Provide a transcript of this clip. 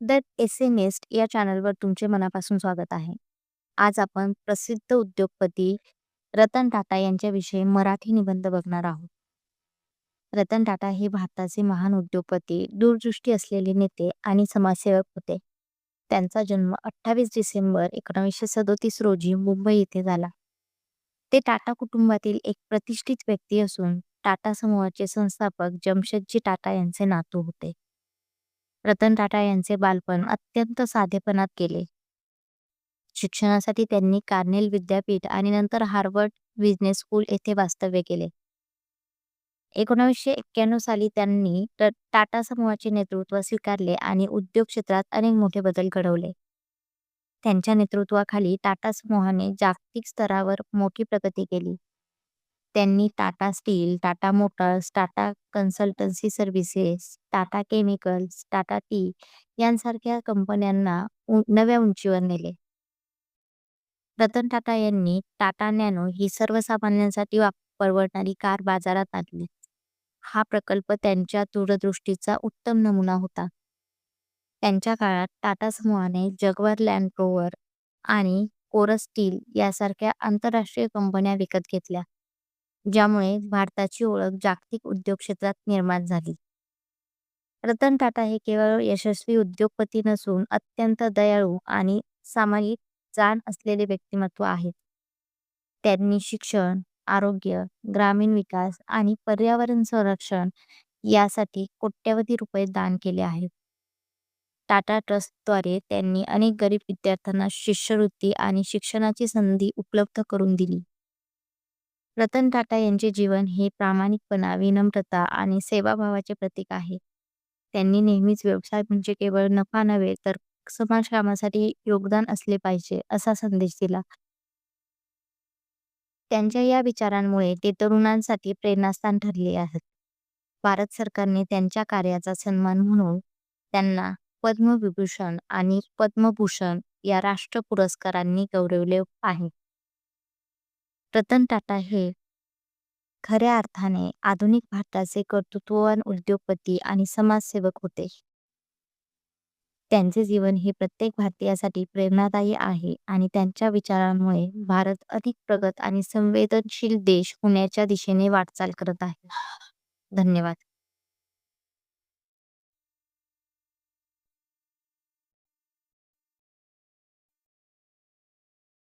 The एसेनेस्ट या चॅनलवर तुमचे मनापासून स्वागत आहे. आज आपण प्रसिद्ध उद्योगपती रतन टाटा यांच्याविषयी मराठी निबंध बघणार आहोत. रतन टाटा हे भारताचे महान उद्योगपती, दूरदृष्टी असलेले नेते आणि समाजसेवक होते. त्यांचा जन्म अठ्ठावीस डिसेंबर एकोणीसशे सदोतीस रोजी मुंबई येथे झाला. ते टाटा कुटुंबातील एक प्रतिष्ठित व्यक्ती असून टाटा समूहाचे संस्थापक जमशेदजी टाटा यांचे नातू होते. रतन टाटा यांचे बालपण अत्यंत साधेपणात गेले. शिक्षणासाठी त्यांनी कार्नेल विद्यापीठ आणि नंतर हार्वर्ड बिझनेस स्कूल येथे वास्तव्य केले. एकोणीसशे एक्क्याण्णव साली त्यांनी टाटा समूहाचे नेतृत्व स्वीकारले आणि उद्योग क्षेत्रात अनेक मोठे बदल घडवले. त्यांच्या नेतृत्वाखाली टाटा समूहाने जागतिक स्तरावर मोठी प्रगती केली. त्यांनी Tata steel, Tata motors, Tata consultancy services, Tata chemicals, Tata tea यांसारख्या कंपन्यांना उ- नव्या उंचीवर नेले. रतन टाटा यांनी टाटा नॅनो ही सर्वसामान्यांसाठी वाप- परवडणारी कार बाजारात आणली. हा प्रकल्प त्यांच्या दूरदृष्टीचा उत्तम नमुना होता. त्यांच्या काळात टाटा समूहाने जगवर लँड रोव्हर आणि कोरस स्टील यासारख्या आंतरराष्ट्रीय कंपन्या विकत घेतल्या, ज्यामुळे भारताची ओळख जागतिक उद्योग क्षेत्रात निर्माण झाली. रतन टाटा हे केवळ यशस्वी उद्योगपती नसून अत्यंत दयाळू आणि सामाजिक जाण असलेले व्यक्तिमत्व आहेत. त्यांनी शिक्षण, आरोग्य, ग्रामीण विकास आणि पर्यावरण संरक्षण यासाठी कोट्यवधी रुपये दान केले आहेत. टाटा ट्रस्टद्वारे त्यांनी अनेक गरीब विद्यार्थ्यांना शिष्यवृत्ती आणि शिक्षणाची संधी उपलब्ध करून दिली. रतन टाटा यांचे जीवन हे प्रामाणिकपणा, विनम्रता आणि सेवाभावाचे प्रतीक आहे. त्यांनी नेहमीच व्यवसाय म्हणजे केवळ नफा नव्हे तर समाजकामासाठी योगदान असले पाहिजे असा संदेश दिला. त्यांच्या या विचारांमुळे ते तरुणांसाठी प्रेरणास्थान ठरले आहेत. भारत सरकारने त्यांच्या कार्याचा सन्मान म्हणून त्यांना पद्मविभूषण आणि पद्मभूषण या राष्ट्र पुरस्कारांनी गौरवले आहे. रतन टाटा हे खऱ्या अर्थाने आधुनिक भारताचे कर्तृत्ववान उद्योगपती आणि समाजसेवक होते. त्यांचे जीवन हे प्रत्येक भारतीयासाठी प्रेरणादायी आहे आणि त्यांच्या विचारांमुळे भारत अधिक प्रगत आणि संवेदनशील देश होण्याच्या दिशेने वाटचाल करत आहे. धन्यवाद.